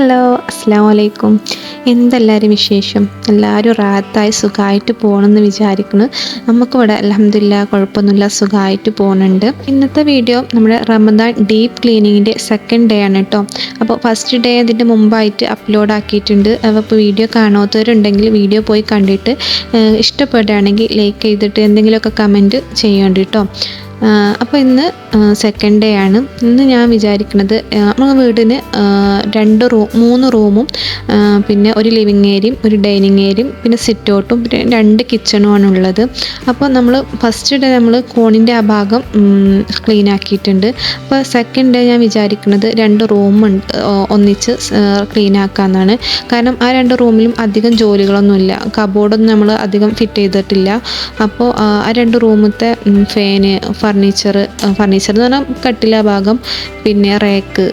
Hello അസ്സാം വലൈക്കും എന്തെല്ലാവരും വിശേഷം? എല്ലാവരും റാത്തായി സുഖമായിട്ട് പോകണമെന്ന് വിചാരിക്കുന്നു. നമുക്കിവിടെ അലഹമില്ല കുഴപ്പമൊന്നുമില്ല സുഖമായിട്ട് പോകുന്നുണ്ട് ഇന്നത്തെ വീഡിയോ നമ്മുടെ റമദാൻ ഡീപ്പ് ക്ലീനിങ്ങിന്റെ സെക്കൻഡ് ഡേ ആണ് കേട്ടോ അപ്പോൾ ഫസ്റ്റ് ഡേ അതിന്റെ മുമ്പായിട്ട് അപ്ലോഡ് ആക്കിയിട്ടുണ്ട്. അപ്പോൾ വീഡിയോ കാണാത്തവരുണ്ടെങ്കിൽ വീഡിയോ പോയി കണ്ടിട്ട് ഇഷ്ടപ്പെടുകയാണെങ്കിൽ ലൈക്ക് ചെയ്തിട്ട് എന്തെങ്കിലുമൊക്കെ കമന്റ് ചെയ്യേണ്ടി കേട്ടോ അപ്പോൾ ഇന്ന് സെക്കൻഡ് ഡേ ആണ്. ഇന്ന് ഞാൻ വിചാരിക്കുന്നത് നമ്മുടെ വീടിന് രണ്ട് റൂം മൂന്ന് റൂമും പിന്നെ ഒരു ലിവിങ് ഏരിയയും ഒരു ഡൈനിങ് ഏരിയയും പിന്നെ സിറ്റ് ഔട്ടും പിന്നെ രണ്ട് കിച്ചണുമാണ് ഉള്ളത്. അപ്പോൾ നമ്മൾ ഫസ്റ്റ് ഡേ നമ്മൾ കോണിന്റെ ആ ഭാഗം ക്ലീൻ ആക്കിയിട്ടുണ്ട്. അപ്പോൾ സെക്കൻഡ് ഡേ ഞാൻ വിചാരിക്കുന്നത് രണ്ട് റൂം ഒന്നിച്ച് ക്ലീൻ ആക്കാമെന്നാണ് കാരണം ആ രണ്ട് റൂമിലും അധികം ജോലികളൊന്നുമില്ല കബോർഡൊന്നും നമ്മൾ അധികം ഫിറ്റ് ചെയ്തിട്ടില്ല. അപ്പോൾ ആ രണ്ട് റൂമത്തെ ഫാന് ഫർണിച്ചർ ഫർണിച്ചർ എന്ന് പറഞ്ഞാൽ കട്ടില ഭാഗം പിന്നെ റേക്ക്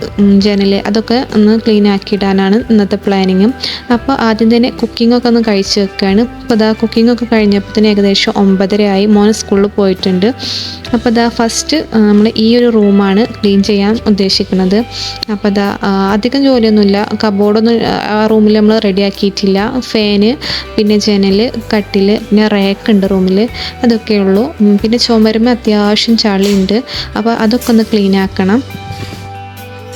ജനൽ അതൊക്കെ ഒന്ന് ക്ലീൻ ആക്കിയിടാനാണ് ഇന്നത്തെ പ്ലാനിങ് അപ്പോൾ ആദ്യം തന്നെ കുക്കിംഗ് ഒക്കെ ഒന്ന് കഴിച്ച് വെക്കുകയാണ് അപ്പോൾ കുക്കിംഗ് ഒക്കെ തന്നെ ഏകദേശം ഒമ്പതരയായി. മോൻ സ്കൂളിൽ പോയിട്ടുണ്ട്. അപ്പോൾ ഇതാ ഫസ്റ്റ് നമ്മൾ ഈ ഒരു റൂമാണ് ക്ലീൻ ചെയ്യാൻ ഉദ്ദേശിക്കുന്നത്. അപ്പോൾ ഇതാ അധികം ജോലിയൊന്നുമില്ല. കബോർഡൊന്നും ആ റൂമിൽ നമ്മൾ റെഡിയാക്കിയിട്ടില്ല ഫാന് പിന്നെ ജനൽ കട്ടിൽ പിന്നെ റേക്ക് ഉണ്ട് റൂമിൽ അതൊക്കെ ഉള്ളൂ പിന്നെ ചുമരുമ അത്യാവശ്യം ചളിയുണ്ട് അപ്പോൾ അതൊക്കെ ഒന്ന് ക്ലീൻ ആക്കണം.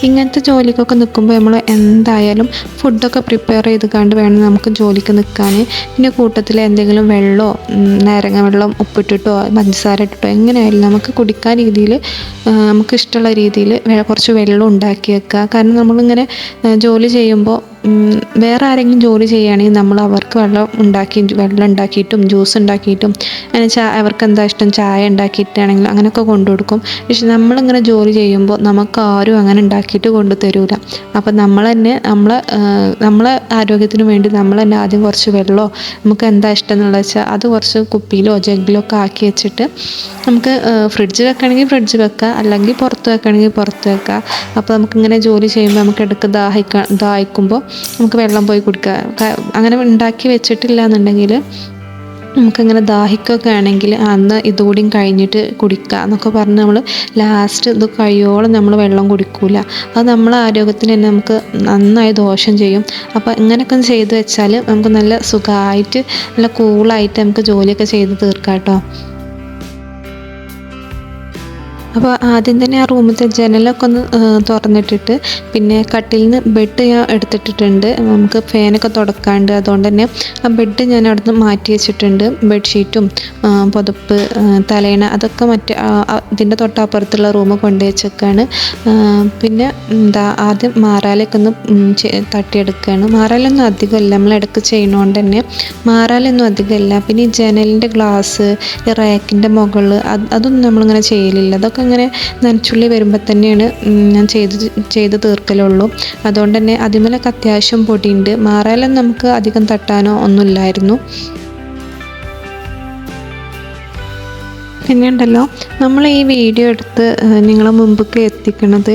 ഇങ്ങനത്തെ ജോലിക്കൊക്കെ നിൽക്കുമ്പോൾ നമ്മൾ എന്തായാലും ഫുഡൊക്കെ പ്രിപ്പയർ ചെയ്ത് കണ്ട് വേണം നമുക്ക് ജോലിക്ക് നിൽക്കാൻ പിന്നെ കൂട്ടത്തിൽ എന്തെങ്കിലും വെള്ളമോ നേരങ്ങ വെള്ളം ഉപ്പിട്ടിട്ടോ പഞ്ചസാര ഇട്ടിട്ടോ എങ്ങനെയായാലും നമുക്ക് കുടിക്കാൻ രീതിയിൽ നമുക്ക് ഇഷ്ടമുള്ള രീതിയിൽ കുറച്ച് വെള്ളം ഉണ്ടാക്കി വെക്കുക. കാരണം നമ്മളിങ്ങനെ ജോലി ചെയ്യുമ്പോൾ വേറെ ആരെങ്കിലും ജോലി ചെയ്യുകയാണെങ്കിൽ നമ്മൾ അവർക്ക് വെള്ളം ഉണ്ടാക്കി വെള്ളം ഉണ്ടാക്കിയിട്ടും ജ്യൂസ് ഉണ്ടാക്കിയിട്ടും അങ്ങനെ ചാ അവർക്ക് എന്താ ഇഷ്ടം ചായ ഉണ്ടാക്കിയിട്ടാണെങ്കിലും അങ്ങനെയൊക്കെ കൊണ്ടു കൊടുക്കും. പക്ഷെ നമ്മളിങ്ങനെ ജോലി ചെയ്യുമ്പോൾ നമുക്ക് ആരും അങ്ങനെ ഉണ്ടാക്കിയിട്ട് കൊണ്ടു തരൂല. അപ്പം നമ്മൾ തന്നെ നമ്മളെ നമ്മളെ ആരോഗ്യത്തിന് വേണ്ടി നമ്മൾ തന്നെ ആദ്യം കുറച്ച് വെള്ളമോ നമുക്ക് എന്താ ഇഷ്ടം എന്നുള്ള വെച്ചാൽ അത് കുറച്ച് കുപ്പിയിലോ ജഗ്ഗിലോ ഒക്കെ ആക്കി വെച്ചിട്ട് നമുക്ക് ഫ്രിഡ്ജ് വെക്കണമെങ്കിൽ ഫ്രിഡ്ജ് വെക്കുക അല്ലെങ്കിൽ പുറത്ത് വെക്കണമെങ്കിൽ പുറത്ത് വെക്കുക. അപ്പോൾ നമുക്കിങ്ങനെ ജോലി ചെയ്യുമ്പോൾ നമുക്ക് ഇടയ്ക്ക് ദാഹിക്ക ദാഹിക്കുമ്പോൾ നമുക്ക് വെള്ളം പോയി കുടിക്കുക അങ്ങനെ ഉണ്ടാക്കി വെച്ചിട്ടില്ല എന്നുണ്ടെങ്കിൽ നമുക്കങ്ങനെ ദാഹിക്കൊക്കെ ആണെങ്കിൽ അന്ന് ഇതുകൂടിയും കഴിഞ്ഞിട്ട് കുടിക്കുക എന്നൊക്കെ പറഞ്ഞ് നമ്മൾ ലാസ്റ്റ് ഇത് കഴിയോളം നമ്മൾ വെള്ളം കുടിക്കൂല. അത് നമ്മളെ ആരോഗ്യത്തിന് തന്നെ നമുക്ക് നന്നായി ദോഷം ചെയ്യും. അപ്പോൾ ഇങ്ങനെയൊക്കെ ഒന്ന് ചെയ്ത് വെച്ചാൽ നമുക്ക് നല്ല സുഖമായിട്ട് നല്ല കൂളായിട്ട് നമുക്ക് ജോലിയൊക്കെ ചെയ്ത് തീർക്കാം കേട്ടോ. അപ്പോൾ ആദ്യം തന്നെ ആ റൂമിലത്തെ ജനലൊക്കെ ഒന്ന് തുറന്നിട്ടിട്ട് പിന്നെ കട്ടിൽ നിന്ന് ബെഡ് ഞാൻ എടുത്തിട്ടിട്ടുണ്ട്. നമുക്ക് ഫാനൊക്കെ തുടക്കാണ്ട് അതുകൊണ്ട് തന്നെ ആ ബെഡ് ഞാൻ അവിടെ നിന്ന് മാറ്റി വെച്ചിട്ടുണ്ട്. ബെഡ്ഷീറ്റും പുതപ്പ് തലേണ അതൊക്കെ മറ്റേ ഇതിന്റെ തൊട്ടപ്പുറത്തുള്ള റൂം കൊണ്ടു പിന്നെ എന്താ ആദ്യം മാറാലൊക്കെ ഒന്ന് തട്ടിയെടുക്കുകയാണ് മാറാലൊന്നും അധികമല്ല. നമ്മൾ ഇടയ്ക്ക് ചെയ്യണോണ്ട് തന്നെ മാറാലൊന്നും അധികമല്ല. പിന്നെ ഈ ജനലിന്റെ ഗ്ലാസ് ഈ റാക്കിന്റെ മുകളിൽ അതൊന്നും നമ്മളിങ്ങനെ ചെയ്യലില്ല. അതൊക്കെ ഇങ്ങനെ നനച്ചുള്ളി വരുമ്പോൾ തന്നെയാണ് ഞാൻ ചെയ്ത് ചെയ്ത് തീർക്കലുള്ളൂ. അതുകൊണ്ട് തന്നെ അതിമലൊക്കെ അത്യാവശ്യം പൊടിയുണ്ട്. മാറാലും നമുക്ക് അധികം തട്ടാനോ ഒന്നുമില്ലായിരുന്നു. പിന്നെ ഉണ്ടല്ലോ നമ്മൾ ഈ വീഡിയോ എടുത്ത് നിങ്ങളെ മുമ്പൊക്കെ എത്തിക്കുന്നത്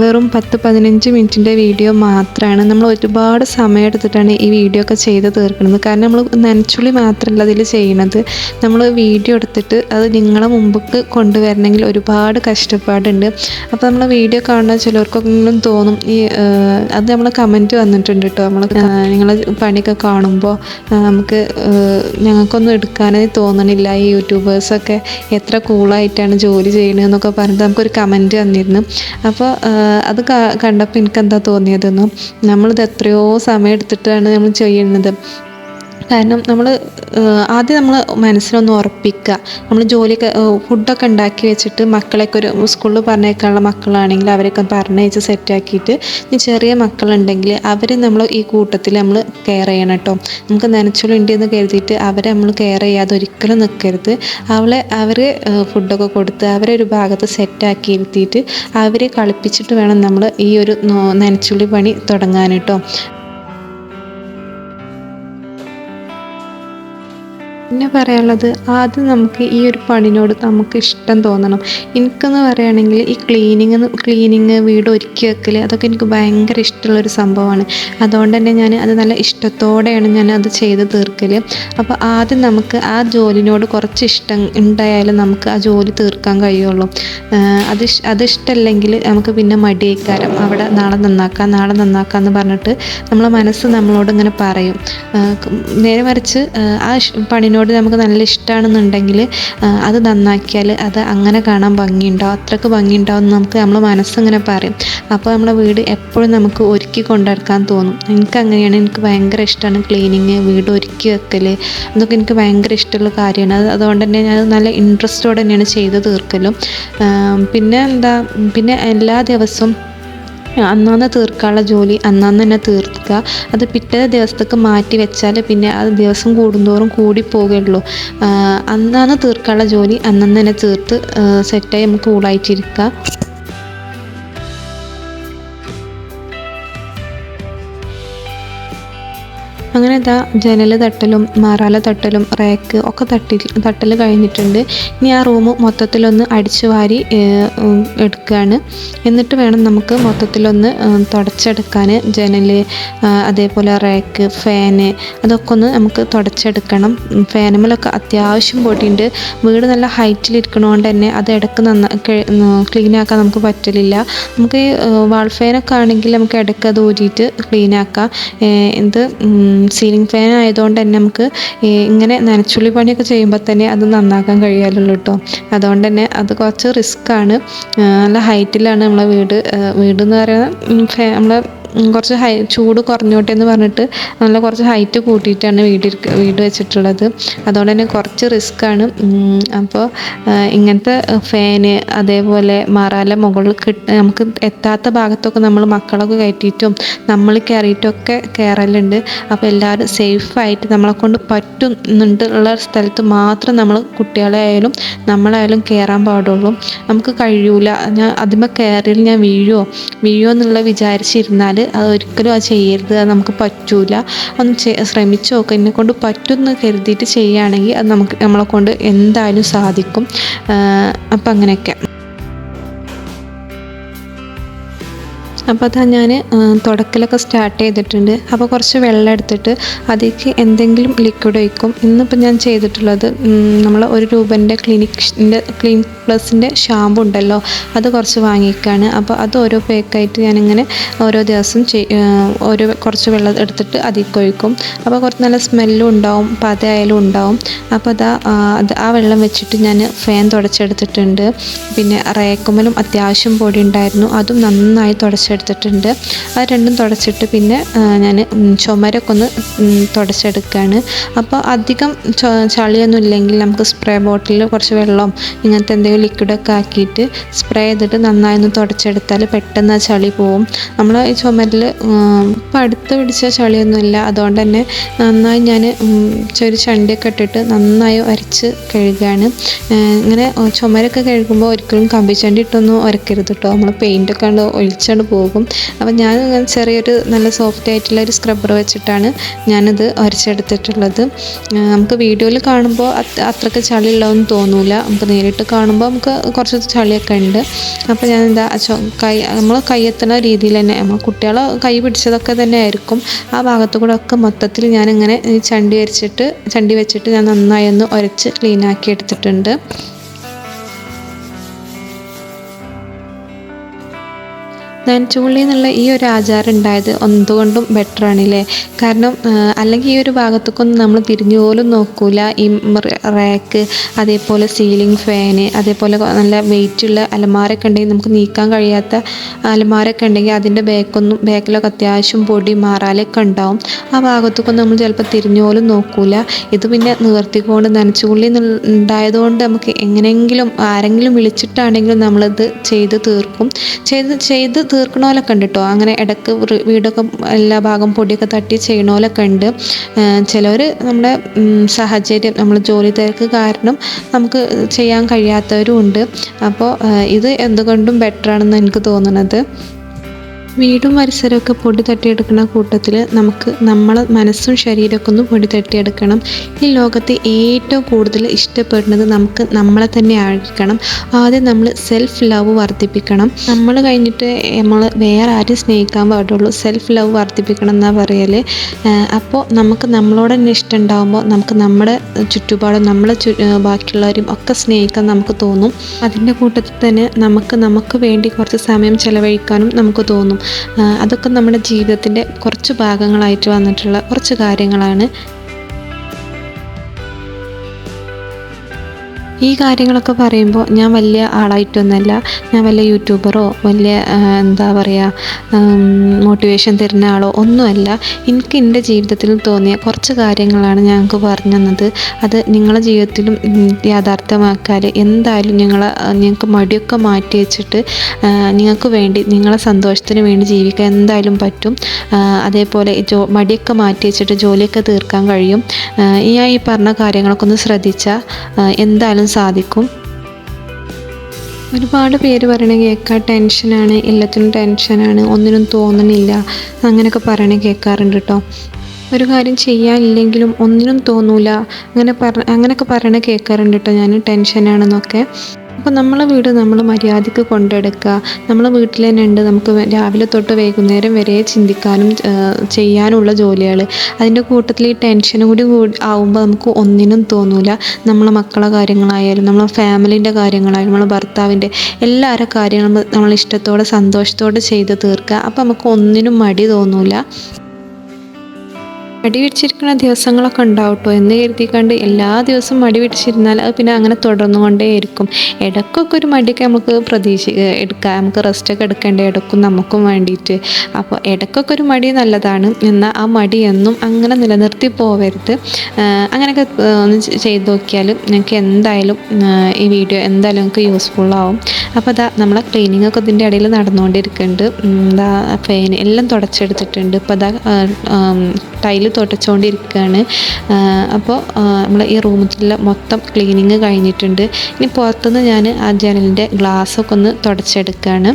വെറും പത്ത് പതിനഞ്ച് മിനിറ്റിന്റെ വീഡിയോ മാത്രമാണ് നമ്മൾ ഒരുപാട് സമയം എടുത്തിട്ടാണ് ഈ വീഡിയോ ഒക്കെ ചെയ്ത് തീർക്കുന്നത് കാരണം നമ്മൾ നനച്ചുള്ളി മാത്രമല്ല അതിൽ ചെയ്യണത്. നമ്മൾ വീഡിയോ എടുത്തിട്ട് അത് നിങ്ങളെ മുമ്പൊക്കെ കൊണ്ടുവരണമെങ്കിൽ ഒരുപാട് കഷ്ടപ്പാടുണ്ട്. അപ്പോൾ നമ്മൾ വീഡിയോ കാണുന്ന ചിലർക്കൊന്നും തോന്നും ഈ അത് നമ്മൾ കമന്റ് വന്നിട്ടുണ്ട് കേട്ടോ. നമ്മൾ നിങ്ങൾ പണിയൊക്കെ കാണുമ്പോൾ നമുക്ക് ഞങ്ങൾക്കൊന്നും എടുക്കാനേ തോന്നണില്ല ഈ യൂട്യൂബേഴ്സൊക്കെ. എത്ര കൂളായിട്ടാണ് ജോലി ചെയ്യണതെന്നൊക്കെ പറഞ്ഞിട്ട് നമുക്കൊരു കമന്റ് തന്നിരുന്നു. അപ്പോൾ അത് കണ്ടപ്പോൾ എനിക്ക് എന്താ തോന്നിയതെന്നോ? നമ്മളിത് എത്രയോ സമയം എടുത്തിട്ടാണ് നമ്മൾ ചെയ്യുന്നത്. കാരണം നമ്മൾ ആദ്യം നമ്മൾ മനസ്സിലൊന്ന് ഉറപ്പിക്കുക. നമ്മൾ ജോലിയൊക്കെ ഫുഡൊക്കെ ഉണ്ടാക്കി വെച്ചിട്ട് മക്കളെയൊക്കെ ഒരു സ്കൂളിൽ പറഞ്ഞേക്കാനുള്ള മക്കളാണെങ്കിൽ അവരൊക്കെ പറഞ്ഞയച്ച് സെറ്റാക്കിയിട്ട് ഇനി ചെറിയ മക്കളുണ്ടെങ്കിൽ അവരെ നമ്മൾ ഈ കൂട്ടത്തിൽ നമ്മൾ കെയർ ചെയ്യണം കേട്ടോ. നമുക്ക് നനച്ചുള്ളുണ്ട് എന്ന് കരുതിയിട്ട് അവരെ നമ്മൾ കെയർ ചെയ്യാതെ ഒരിക്കലും നിൽക്കരുത് അവളെ അവർ ഫുഡൊക്കെ കൊടുത്ത് അവരെ ഒരു ഭാഗത്ത് സെറ്റാക്കി ഇരുത്തിയിട്ട് അവരെ കളിപ്പിച്ചിട്ട് വേണം നമ്മൾ ഈ ഒരു നനച്ചുള്ളി പണി തുടങ്ങാൻ കേട്ടോ. പിന്നെ പറയാനുള്ളത് ആദ്യം നമുക്ക് ഈ ഒരു പണിനോട് നമുക്ക് ഇഷ്ടം തോന്നണം. എനിക്കെന്ന് പറയുകയാണെങ്കിൽ ഈ ക്ലീനിങ് ക്ലീനിങ് വീട് ഒരുക്കി വെക്കൽ അതൊക്കെ എനിക്ക് ഭയങ്കര ഇഷ്ടമുള്ളൊരു സംഭവമാണ്. അതുകൊണ്ട് തന്നെ ഞാൻ അത് നല്ല ഇഷ്ടത്തോടെയാണ് ഞാൻ അത് ചെയ്ത് തീർക്കൽ അപ്പോൾ ആദ്യം നമുക്ക് ആ ജോലിനോട് കുറച്ച് ഇഷ്ടം ഉണ്ടായാലും നമുക്ക് ആ ജോലി തീർക്കാൻ കഴിയുള്ളൂ. അത് അത് ഇഷ്ടമല്ലെങ്കിൽ നമുക്ക് പിന്നെ മടിയേക്കാരം. അവിടെ നാളെ നന്നാക്കാം നാളെ നന്നാക്കാം എന്ന് പറഞ്ഞിട്ട് നമ്മളെ മനസ്സ് നമ്മളോട് ഇങ്ങനെ പറയും. നേരെ മറിച്ച് ആ പണിനോട് അതിനോട് നമുക്ക് നല്ല ഇഷ്ടമാണെന്നുണ്ടെങ്കിൽ അത് നന്നാക്കിയാൽ അത് അങ്ങനെ കാണാൻ ഭംഗിയുണ്ടാവും അത്രയ്ക്ക് ഭംഗിയുണ്ടാവും എന്ന് നമുക്ക് നമ്മൾ മനസ്സിങ്ങനെ പറയും. അപ്പോൾ നമ്മളെ വീട് എപ്പോഴും നമുക്ക് ഒരുക്കി കൊണ്ടെടുക്കാൻ തോന്നും. എനിക്ക് അങ്ങനെയാണ് എനിക്ക് ഭയങ്കര ഇഷ്ടമാണ് ക്ലീനിങ് വീട് ഒരുക്കി വെക്കൽ അതൊക്കെ എനിക്ക് ഭയങ്കര ഇഷ്ടമുള്ള കാര്യമാണ്. അത് അതുകൊണ്ട് തന്നെ ഞാൻ നല്ല ഇൻട്രസ്റ്റോടെ തന്നെയാണ് ചെയ്ത് തീർക്കലും. പിന്നെ എന്താ പിന്നെ എല്ലാ ദിവസവും അന്നന്ന് തീർക്കാനുള്ള ജോലി അന്നന്ന് തന്നെ തീർക്കുക. അത് പിറ്റേ ദിവസത്തേക്ക് മാറ്റി വെച്ചാൽ പിന്നെ അത് ദിവസം കൂടുന്തോറും കൂടി പോകുകയുള്ളൂ അന്നന്ന് തീർക്കാനുള്ള ജോലി അന്നന്ന് തന്നെ തീർത്ത് സെറ്റായി നമുക്ക് കൂളായിട്ടിരിക്കുക അങ്ങനെ ഇതാ ജനൽ തട്ടലും മാറാല തട്ടലും റാക്ക് ഒക്കെ തട്ടി തട്ടൽ കഴിഞ്ഞിട്ടുണ്ട്. ഇനി ആ റൂം മൊത്തത്തിലൊന്ന് അടിച്ചു വാരി എടുക്കുകയാണ് എന്നിട്ട് വേണം നമുക്ക് മൊത്തത്തിലൊന്ന് തുടച്ചെടുക്കാൻ ജനൽ അതേപോലെ റാക്ക് ഫാന് അതൊക്കെ ഒന്ന് നമുക്ക് തുടച്ചെടുക്കണം. ഫാനുമലൊക്കെ അത്യാവശ്യം പൊടിയുണ്ട്. വീട് നല്ല ഹൈറ്റിൽ ഇരിക്കണോണ്ട് തന്നെ അത് ഇടയ്ക്ക് ക്ലീൻ ആക്കാൻ നമുക്ക് പറ്റലില്ല. നമുക്ക് വാൾ ഫാനൊക്കെ ആണെങ്കിൽ നമുക്ക് ഇടയ്ക്ക് അത് ഊരിയിട്ട് ക്ലീൻ ആക്കാം എന്ത് സീലിംഗ് ഫാൻ ആയതുകൊണ്ട് തന്നെ നമുക്ക് ഇങ്ങനെ നനച്ചുള്ളി പണിയൊക്കെ ചെയ്യുമ്പോൾ തന്നെ അത് നന്നാക്കാൻ കഴിയാലുള്ളൂ കേട്ടോ അതുകൊണ്ട് തന്നെ അത് കുറച്ച് റിസ്ക്കാണ് നല്ല ഹൈറ്റിലാണ് നമ്മളെ വീട് വീട് എന്ന് പറയുന്നത് നമ്മളെ കുറച്ച് ഹൈ ചൂട് കുറഞ്ഞോട്ടെ എന്ന് പറഞ്ഞിട്ട് നല്ല കുറച്ച് ഹൈറ്റ് കൂട്ടിയിട്ടാണ് വീട് വീട് വെച്ചിട്ടുള്ളത്. അതുകൊണ്ട് തന്നെ കുറച്ച് റിസ്ക് ആണ്. അപ്പോൾ ഇങ്ങനത്തെ ഫാന് അതേപോലെ മറാല മുകളിൽ കിട്ട നമുക്ക് എത്താത്ത ഭാഗത്തൊക്കെ നമ്മൾ മക്കളൊക്കെ കയറ്റിയിട്ടും നമ്മൾ കയറിയിട്ടൊക്കെ കയറലുണ്ട് അപ്പോൾ എല്ലാവരും സേഫായിട്ട് നമ്മളെ കൊണ്ട് പറ്റുന്നുണ്ട് ഉള്ള സ്ഥലത്ത് മാത്രം നമ്മൾ കുട്ടികളെ ആയാലും നമ്മളായാലും കയറാൻ പാടുള്ളൂ. നമുക്ക് കഴിയൂല. ഞാൻ അതിമ കയറിയിൽ ഞാൻ വീഴുമോ വീഴുമോ എന്നുള്ള വിചാരിച്ചിരുന്നാൽ അത് ഒരിക്കലും അത് ചെയ്യരുത്. അത് നമുക്ക് പറ്റൂല. ഒന്ന് ശ്രമിച്ചു നോക്കുക എന്നെ കൊണ്ട് പറ്റുമെന്ന് കരുതിയിട്ട് ചെയ്യുകയാണെങ്കിൽ അത് നമുക്ക് നമ്മളെ കൊണ്ട് എന്തായാലും സാധിക്കും. അപ്പം അങ്ങനെയൊക്കെ. അപ്പോൾ അതാ ഞാൻ തുടക്കലൊക്കെ സ്റ്റാർട്ട് ചെയ്തിട്ടുണ്ട്. അപ്പോൾ കുറച്ച് വെള്ളം എടുത്തിട്ട് അതിലേക്ക് എന്തെങ്കിലും ലിക്വിഡ് ഒഴിക്കും. ഇന്നിപ്പോൾ ഞാൻ ചെയ്തിട്ടുള്ളത് നമ്മൾ ഒരു രൂപന്റെ ക്ലിനിക്കിന്റെ ക്ലീൻ പ്ലസിന്റെ ഷാമ്പു ഉണ്ടല്ലോ അത് കുറച്ച് വാങ്ങിക്കാണ്. അപ്പോൾ അത് ഓരോ പേക്കായിട്ട് ഞാനിങ്ങനെ ഓരോ ദിവസം ഓരോ കുറച്ച് വെള്ളം എടുത്തിട്ട് അതിലേക്ക് ഒഴിക്കും. അപ്പോൾ കുറച്ച് നല്ല സ്മെല്ലും ഉണ്ടാവും പതയായാലും ഉണ്ടാവും. അപ്പോൾ അതാ ആ വെള്ളം വെച്ചിട്ട് ഞാൻ ഫാൻ തുടച്ചെടുത്തിട്ടുണ്ട്. പിന്നെ റേക്കുമലും അത്യാവശ്യം പൊടി ഉണ്ടായിരുന്നു അതും നന്നായി തുടച്ചെടുത്തു എടുത്തിട്ടുണ്ട്. അത് രണ്ടും തുടച്ചിട്ട് പിന്നെ ഞാൻ ചുമരൊക്കെ ഒന്ന് തുടച്ചെടുക്കുകയാണ് അപ്പോൾ അധികം ചളിയൊന്നും ഇല്ലെങ്കിൽ നമുക്ക് സ്പ്രേ ബോട്ടിൽ കുറച്ച് വെള്ളം ഇങ്ങനത്തെ എന്തെങ്കിലും ലിക്വിഡൊക്കെ ആക്കിയിട്ട് സ്പ്രേ ചെയ്തിട്ട് നന്നായി ഒന്ന് തുടച്ചെടുത്താൽ പെട്ടെന്ന് ആ ചളി പോവും. നമ്മൾ ഈ ചുമരിൽ ഇപ്പം അടുത്ത് പിടിച്ച ചളിയൊന്നുമില്ല അതുകൊണ്ട് തന്നെ നന്നായി ഞാൻ ചെറിയ ചണ്ടിയൊക്കെ ഇട്ടിട്ട് നന്നായി അരച്ച് കഴുകുകയാണ് ഇങ്ങനെ ചുമരൊക്കെ കഴുകുമ്പോൾ ഒരിക്കലും കമ്പിച്ചണ്ടി ഇട്ടൊന്നും ഉരക്കരുത് കേട്ടോ നമ്മൾ പെയിന്റൊക്കെ ഒഴിച്ചാണ്ട് പോകും പോകും. അപ്പം ഞാൻ ചെറിയൊരു നല്ല സോഫ്റ്റ് ആയിട്ടുള്ള ഒരു സ്ക്രബ്ബർ വെച്ചിട്ടാണ് ഞാനത് ഉരച്ചെടുത്തിട്ടുള്ളത് നമുക്ക് വീഡിയോയിൽ കാണുമ്പോൾ അത്രയ്ക്ക് ചളി ഉള്ളതെന്ന് തോന്നില്ല നമുക്ക് നേരിട്ട് കാണുമ്പോൾ നമുക്ക് കുറച്ച് ചളിയൊക്കെ ഉണ്ട്. അപ്പോൾ ഞാൻ എന്താ കൈ നമ്മൾ കൈയെത്തുന്ന രീതിയിൽ തന്നെ നമ്മൾ കുട്ടികളെ കൈ പിടിച്ചതൊക്കെ തന്നെ ആയിരിക്കും. ആ ഭാഗത്തു കൂടെ ഒക്കെ മൊത്തത്തിൽ ഞാനിങ്ങനെ ചണ്ടി വരച്ചിട്ട് ചണ്ടി വെച്ചിട്ട് ഞാൻ നന്നായി ഒന്ന് ഉരച്ച് ക്ലീനാക്കി എടുത്തിട്ടുണ്ട്. നനച്ചുപുള്ളി എന്നുള്ള ഈ ഒരു ആചാരം ഉണ്ടായത് എന്തുകൊണ്ടും ബെറ്റർ ആണല്ലേ? കാരണം അല്ലെങ്കിൽ ഈ ഒരു ഭാഗത്തേക്കൊന്നും നമ്മൾ തിരിഞ്ഞു പോലും നോക്കൂല. ഈ റാക്ക് അതേപോലെ സീലിംഗ് ഫാന് അതേപോലെ നല്ല വെയിറ്റുള്ള അലമാരൊക്കെ ഉണ്ടെങ്കിൽ നമുക്ക് നീക്കാൻ കഴിയാത്ത അലമാരൊക്കെ ഉണ്ടെങ്കിൽ അതിന്റെ ബാക്കൊന്നും ബാക്കിലൊക്കെ അത്യാവശ്യം പൊടി മാറാലൊക്കെ ഉണ്ടാവും. ആ ഭാഗത്തേക്കൊന്നും നമ്മൾ ചിലപ്പോൾ തിരിഞ്ഞു പോലും നോക്കൂല. ഇത് പിന്നെ നിവർത്തിക്കൊണ്ട് നനച്ചുള്ളി ഉണ്ടായതുകൊണ്ട് നമുക്ക് എങ്ങനെയെങ്കിലും ആരെങ്കിലും വിളിച്ചിട്ടാണെങ്കിലും നമ്മളിത് ചെയ്ത് തീർക്കും. ചെയ്ത് ചെയ്ത് തീർക്കണോലൊക്കെ ഉണ്ട് കേട്ടോ അങ്ങനെ ഇടയ്ക്ക് വീടൊക്കെ എല്ലാ ഭാഗം പൊടിയൊക്കെ തട്ടി ചെയ്യണോലൊക്കെ ഉണ്ട്. ചിലവർ നമ്മുടെ സാഹചര്യം നമ്മൾ ജോലി തിരക്ക് കാരണം നമുക്ക് ചെയ്യാൻ കഴിയാത്തവരും ഉണ്ട്. അപ്പോൾ ഇത് എന്തുകൊണ്ടും ബെറ്ററാണെന്ന് എനിക്ക് തോന്നുന്നത് വീടും പരിസരമൊക്കെ പൊടി തട്ടിയെടുക്കുന്ന കൂട്ടത്തിൽ നമുക്ക് നമ്മളെ മനസ്സും ശരീരമൊക്കെ ഒന്ന് പൊടി തട്ടിയെടുക്കണം. ഈ ലോകത്തെ ഏറ്റവും കൂടുതൽ ഇഷ്ടപ്പെടുന്നത് നമുക്ക് നമ്മളെ തന്നെ ആയിരിക്കണം. ആദ്യം നമ്മൾ സെൽഫ് ലവ് വർദ്ധിപ്പിക്കണം. നമ്മൾ കഴിഞ്ഞിട്ട് നമ്മൾ വേറെ ആരും സ്നേഹിക്കാൻ പാടുള്ളൂ. സെൽഫ് ലവ് വർദ്ധിപ്പിക്കണം എന്നാണ് പറയൽ അപ്പോൾ നമുക്ക് നമ്മളോട് തന്നെ ഇഷ്ടം ഉണ്ടാകുമ്പോൾ നമുക്ക് നമ്മുടെ ചുറ്റുപാടും നമ്മളെ ബാക്കിയുള്ളവരും ഒക്കെ സ്നേഹിക്കാൻ നമുക്ക് തോന്നും. അതിന്റെ കൂട്ടത്തിൽ തന്നെ നമുക്ക് നമുക്ക് വേണ്ടി കുറച്ച് സമയം ചിലവഴിക്കാനും നമുക്ക് തോന്നും. അതൊക്കെ നമ്മുടെ ജീവിതത്തിന്റെ കുറച്ച് ഭാഗങ്ങളായിട്ട് വന്നിട്ടുള്ള കുറച്ച് കാര്യങ്ങളാണ് ഈ കാര്യങ്ങളൊക്കെ പറയുമ്പോൾ ഞാൻ വലിയ ആളായിട്ടൊന്നുമല്ല. ഞാൻ വലിയ യൂട്യൂബറോ വലിയ എന്താ പറയുക മോട്ടിവേഷൻ തരുന്ന ആളോ ഒന്നുമല്ല. എനിക്ക് എന്റെ ജീവിതത്തിൽ തോന്നിയ കുറച്ച് കാര്യങ്ങളാണ് ഞങ്ങൾക്ക് പറഞ്ഞു തന്നത്. അത് നിങ്ങളുടെ ജീവിതത്തിലും യാഥാർത്ഥ്യമാക്കാൻ എന്തായാലും നിങ്ങൾ നിങ്ങൾക്ക് മടിയൊക്കെ മാറ്റി വെച്ചിട്ട് നിങ്ങൾക്ക് വേണ്ടി നിങ്ങളെ സന്തോഷത്തിന് വേണ്ടി ജീവിക്കാൻ എന്തായാലും പറ്റും. അതേപോലെ ജോ മടിയൊക്കെ മാറ്റി വെച്ചിട്ട് ജോലിയൊക്കെ തീർക്കാൻ കഴിയും. ഞാൻ ഈ പറഞ്ഞ കാര്യങ്ങളൊക്കെ ഒന്ന് ശ്രദ്ധിച്ചാൽ എന്തായാലും സാധിക്കും. ഒരുപാട് പേര് പറയണ കേൾക്കാൻ ടെൻഷനാണ് എല്ലാത്തിനും ടെൻഷനാണ് ഒന്നിനും തോന്നണില്ല അങ്ങനെയൊക്കെ പറയണ കേൾക്കാറുണ്ട് കേട്ടോ ഒരു കാര്യം ചെയ്യാനില്ലെങ്കിലും ഒന്നിനും തോന്നൂല അങ്ങനെ പറ അങ്ങനെയൊക്കെ പറയണ കേൾക്കാറുണ്ട് കേട്ടോ ഞാൻ ടെൻഷനാണെന്നൊക്കെ. അപ്പോൾ നമ്മളെ വീട് നമ്മൾ മര്യാദയ്ക്ക് കൊണ്ടെടുക്കുക. നമ്മളെ വീട്ടിൽ തന്നെ ഉണ്ട്. നമുക്ക് രാവിലെ തൊട്ട് വൈകുന്നേരം വരെ ചിന്തിക്കാനും ചെയ്യാനുള്ള ജോലികൾ അതിന്റെ കൂട്ടത്തിൽ ഈ ടെൻഷനും കൂടി ആവുമ്പോൾ നമുക്ക് ഒന്നിനും തോന്നൂല. നമ്മളെ മക്കളെ കാര്യങ്ങളായാലും നമ്മളെ ഫാമിലിന്റെ കാര്യങ്ങളായാലും നമ്മളെ ഭർത്താവിന്റെ എല്ലാവരുടെ കാര്യങ്ങളും നമ്മൾ ഇഷ്ടത്തോടെ സന്തോഷത്തോടെ ചെയ്ത് തീർക്കുക. അപ്പോൾ നമുക്ക് ഒന്നിനും മടി തോന്നൂല. മടി പിടിച്ചിരിക്കുന്ന ദിവസങ്ങളൊക്കെ ഉണ്ടാവും എന്ന് എന്ന് കണ്ട് എല്ലാ ദിവസവും മടി പിടിച്ചിരുന്നാൽ അത് പിന്നെ അങ്ങനെ തുടർന്നുകൊണ്ടേയിരിക്കും. ഇടക്കൊക്കെ ഒരു മടിയൊക്കെ നമുക്ക് പ്രതീക്ഷ എടുക്കാം. നമുക്ക് റെസ്റ്റൊക്കെ എടുക്കേണ്ട ഇടക്കും നമുക്കും വേണ്ടിയിട്ട്. അപ്പോൾ ഇടക്കൊക്കെ ഒരു മടി നല്ലതാണ്. എന്നാൽ ആ മടി എന്നും അങ്ങനെ നിലനിർത്തി പോവരുത്. അങ്ങനെയൊക്കെ ഒന്ന് ചെയ്ത് നോക്കിയാൽ നിങ്ങൾക്ക് എന്തായാലും ഈ വീഡിയോ എന്തായാലും നിങ്ങൾക്ക് യൂസ്ഫുൾ യൂസ്ഫുള്ളാവും അപ്പോൾ അതാ നമ്മളെ ക്ലീനിങ് ഒക്കെ ഇതിന്റെ ഇടയിൽ നടന്നുകൊണ്ടിരിക്കുന്നുണ്ട്. എന്താ ഫെയിൻ എല്ലാം തുടച്ചെടുത്തിട്ടുണ്ട്. ഇപ്പോൾ അതാ ടൈൽ തുടച്ചുകൊണ്ടിരിക്കുകയാണ് അപ്പോൾ നമ്മൾ ഈ റൂമിലെ മൊത്തം ക്ലീനിങ് കഴിഞ്ഞിട്ടുണ്ട്. ഇനി പുറത്തുനിന്ന് ഞാൻ ആ ജനലിന്റെ ഗ്ലാസ്സൊക്കെ ഒന്ന് തുടച്ചെടുക്കുകയാണ്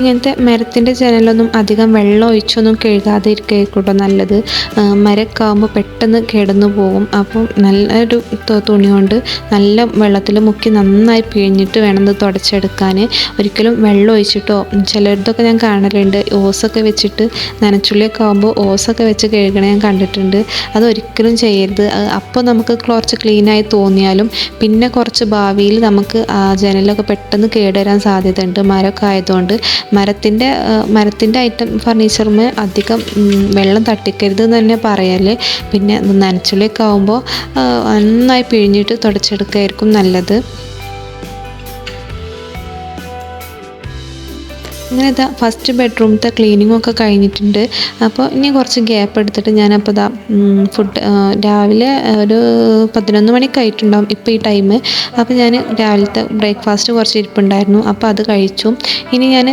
ഇങ്ങനത്തെ മരത്തിന്റെ ജനലൊന്നും അധികം വെള്ളം ഒഴിച്ചൊന്നും കഴുകാതെ ഇരിക്കുക നല്ലത്. മരമൊക്കെ ആകുമ്പോൾ പെട്ടെന്ന് കിടന്നു പോകും. അപ്പം നല്ലൊരു തുണി കൊണ്ട് നല്ല വെള്ളത്തിൽ മുക്കി നന്നായി പിഴിഞ്ഞിട്ട് വേണം ഇത് തുടച്ചെടുക്കാൻ ഒരിക്കലും വെള്ളം ഒഴിച്ചിട്ടോ ചിലർതൊക്കെ ഞാൻ കാണലുണ്ട്. ഓസൊക്കെ വെച്ചിട്ട് നനച്ചുള്ളിയൊക്കെ ആകുമ്പോൾ ഓസൊക്കെ വെച്ച് കഴുകണേ ഞാൻ കണ്ടിട്ടുണ്ട്. അതൊരിക്കലും ചെയ്യരുത്. അപ്പോൾ നമുക്ക് കുറച്ച് ക്ലീനായി തോന്നിയാലും പിന്നെ കുറച്ച് ഭാവിയിൽ നമുക്ക് ആ ജനലൊക്കെ പെട്ടെന്ന് കേടുവരാൻ സാധ്യതയുണ്ട്. മരമൊക്കെ ആയതുകൊണ്ട് മരത്തിന്റെ മരത്തിന്റെ ഐറ്റം ഫർണിച്ചറിന് അധികം വെള്ളം തട്ടിക്കരുത് എന്ന് തന്നെ പറയൽ പിന്നെ നനച്ചുള്ളിയൊക്കെ ആകുമ്പോൾ നന്നായി പിഴിഞ്ഞിട്ട് തുടച്ചെടുക്കുകയായിരിക്കും നല്ലത്. അങ്ങനെ ഇതാ ഫസ്റ്റ് ബെഡ്റൂമത്തെ ക്ലീനിങ്ങും ഒക്കെ കഴിഞ്ഞിട്ടുണ്ട്. അപ്പോൾ ഇനി കുറച്ച് ഗ്യാപ്പ് എടുത്തിട്ട് ഞാനപ്പോൾ ഇതാ ഫുഡ് രാവിലെ ഒരു പതിനൊന്ന് മണിക്ക് ആയിട്ടുണ്ടാവും ഇപ്പോൾ ഈ ടൈം അപ്പോൾ ഞാൻ രാവിലത്തെ ബ്രേക്ക്ഫാസ്റ്റ് കുറച്ച് ഇരിപ്പുണ്ടായിരുന്നു. അപ്പോൾ അത് കഴിച്ചു. ഇനി ഞാൻ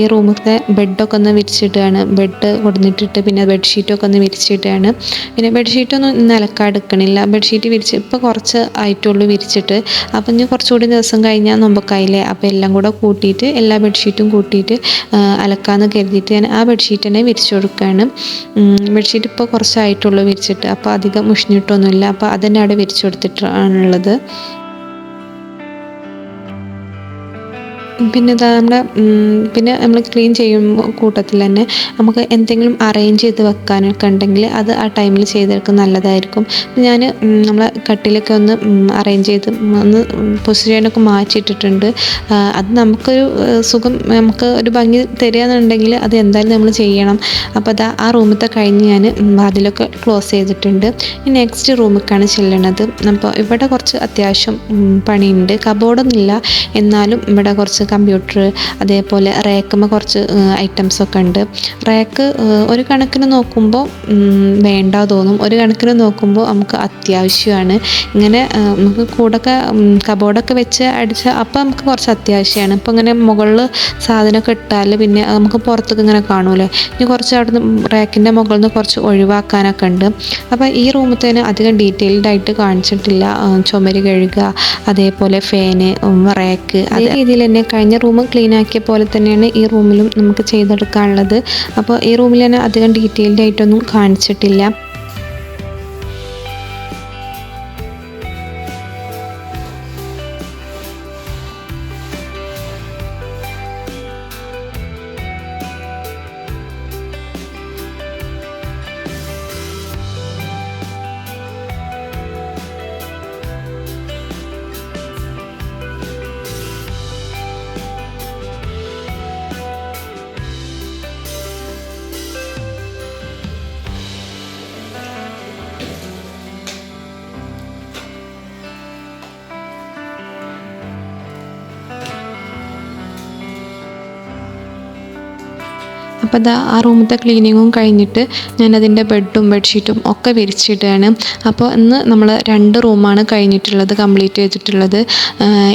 ഈ റൂമിലത്തെ ബെഡൊക്കെ ഒന്ന് വിരിച്ചിട്ടാണ് ബെഡ് കൊടുന്നിട്ടിട്ട് പിന്നെ ബെഡ്ഷീറ്റൊക്കെ ഒന്ന് വിരിച്ചിട്ടാണ് പിന്നെ ബെഡ്ഷീറ്റൊന്നും ഇന്ന് അലക്കാടുക്കണില്ല ബെഡ്ഷീറ്റ് വിരിച്ച് ഇപ്പോൾ കുറച്ച് ആയിട്ടുള്ളൂ വിരിച്ചിട്ട്. അപ്പോൾ ഇനി കുറച്ചുകൂടി ദിവസം കഴിഞ്ഞാൽ നൊമ്പക്കായില്ലേ അപ്പോൾ എല്ലാം കൂടെ കൂട്ടിയിട്ട് എല്ലാ ബെഡ്ഷീറ്റും കൂട്ടിയിട്ട് അലക്കാമെന്ന് കരുതിയിട്ട് ഞാൻ ആ ബെഡ്ഷീറ്റ് തന്നെ വിരിച്ചു കൊടുക്കുകയാണ്. ബെഡ്ഷീറ്റ് ഇപ്പോൾ കുറച്ചായിട്ടുള്ളൂ വിരിച്ചിട്ട്. അപ്പോൾ അധികം മുഷിഞ്ഞിട്ടൊന്നുമില്ല. അപ്പോൾ അതന്നെ അവിടെ വിരിച്ചു കൊടുത്തിട്ടാണുള്ളത്. പിന്നെ ഇതാ നമ്മുടെ പിന്നെ നമ്മൾ ക്ലീൻ ചെയ്യുമ്പോൾ കൂട്ടത്തിൽ തന്നെ. നമുക്ക് എന്തെങ്കിലും അറേഞ്ച് ചെയ്ത് വെക്കാനൊക്കെ ഉണ്ടെങ്കിൽ അത് ആ ടൈമിൽ ചെയ്തെടുക്കാൻ നല്ലതായിരിക്കും. ഞാൻ നമ്മളെ കട്ടിലൊക്കെ ഒന്ന് അറേഞ്ച് ചെയ്ത് ഒന്ന് പൊസിഷനൊക്കെ മാറ്റിയിട്ടിട്ടുണ്ട്. അത് നമുക്കൊരു സുഖം നമുക്ക് ഒരു ഭംഗി തരികയെന്നുണ്ടെങ്കിൽ അത് എന്തായാലും നമ്മൾ ചെയ്യണം. അപ്പോൾ അത് ആ റൂമത്തെ കഴിഞ്ഞ് ഞാൻ വാതിലൊക്കെ ക്ലോസ് ചെയ്തിട്ടുണ്ട്. ഈ നെക്സ്റ്റ് റൂമിലേക്കാണ് ചെല്ലണത്. അപ്പോൾ ഇവിടെ കുറച്ച് അത്യാവശ്യം പണിയുണ്ട്. കബോർഡൊന്നുമില്ല എന്നാലും ഇവിടെ കുറച്ച് കമ്പ്യൂട്ടർ അതേപോലെ റാക്കുമ്പോൾ കുറച്ച് ഐറ്റംസൊക്കെ ഉണ്ട്. റാക്ക് ഒരു കണക്കിന് നോക്കുമ്പോൾ വേണ്ട തോന്നും. ഒരു കണക്കിന് നോക്കുമ്പോൾ നമുക്ക് അത്യാവശ്യമാണ്. ഇങ്ങനെ നമുക്ക് കൂടൊക്കെ കബോർഡൊക്കെ വെച്ച് അടിച്ച അപ്പോൾ നമുക്ക് കുറച്ച് അത്യാവശ്യമാണ്. ഇപ്പോൾ ഇങ്ങനെ മുകളിൽ സാധനമൊക്കെ ഇട്ടാൽ പിന്നെ നമുക്ക് പുറത്തൊക്കെ ഇങ്ങനെ കാണുമല്ലോ ഇനി കുറച്ച് അവിടുന്ന് റേക്കിന്റെ മുകളിൽ നിന്ന് കുറച്ച് ഒഴിവാക്കാനൊക്കെ ഉണ്ട്. അപ്പോൾ ഈ റൂമിൽ തന്നെ അധികം ഡീറ്റെയിൽഡ് ആയിട്ട് കാണിച്ചിട്ടില്ല. ചുമര് കഴുകുക അതേപോലെ ഫാന് റാക്ക് അതേ രീതിയിൽ തന്നെ കഴിഞ്ഞ റൂം ക്ലീൻ ആക്കിയ പോലെ തന്നെയാണ് ഈ റൂമിലും നമുക്ക് ചെയ്തെടുക്കാനുള്ളത്. അപ്പോൾ ഈ റൂമിൽ തന്നെ അധികം ഡീറ്റെയിൽഡ് ആയിട്ടൊന്നും കാണിച്ചിട്ടില്ല. അപ്പോൾ അത് ആ റൂമത്തെ ക്ലീനിങ്ങും കഴിഞ്ഞിട്ട് ഞാൻ അതിന്റെ ബെഡും ബെഡ്ഷീറ്റും ഒക്കെ വിരിച്ചിടുകയാണ് അപ്പോൾ ഇന്ന് നമ്മൾ രണ്ട് റൂമാണ് കഴിഞ്ഞിട്ടുള്ളത് കംപ്ലീറ്റ് ചെയ്തിട്ടുള്ളത്.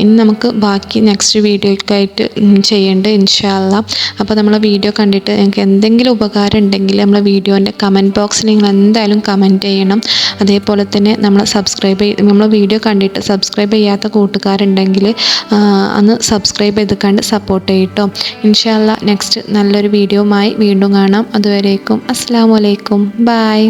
ഇനി നമുക്ക് ബാക്കി നെക്സ്റ്റ് വീഡിയോയ്ക്കായിട്ട് ചെയ്യേണ്ട ഇൻഷാല്ല അപ്പോൾ നമ്മൾ വീഡിയോ കണ്ടിട്ട് നിങ്ങൾക്ക് എന്തെങ്കിലും ഉപകാരം ഉണ്ടെങ്കിൽ നമ്മളെ വീഡിയോന്റെ കമന്റ് ബോക്സിൽ നിങ്ങൾ എന്തായാലും കമന്റ് ചെയ്യണം. അതേപോലെ തന്നെ നമ്മൾ സബ്സ്ക്രൈബ് ചെയ്ത് നമ്മൾ വീഡിയോ കണ്ടിട്ട് സബ്സ്ക്രൈബ് ചെയ്യാത്ത കൂട്ടുകാരുണ്ടെങ്കിൽ അന്ന് സബ്സ്ക്രൈബ് ചെയ്ത് കണ്ട് സപ്പോർട്ട് ചെയ്യട്ടോ. ഇൻഷാല്ല നെക്സ്റ്റ് നല്ലൊരു വീഡിയോയുമായി വീണ്ടും കാണാം. അതുവരേക്കും. അസ്സാം വലൈക്കും ബായ്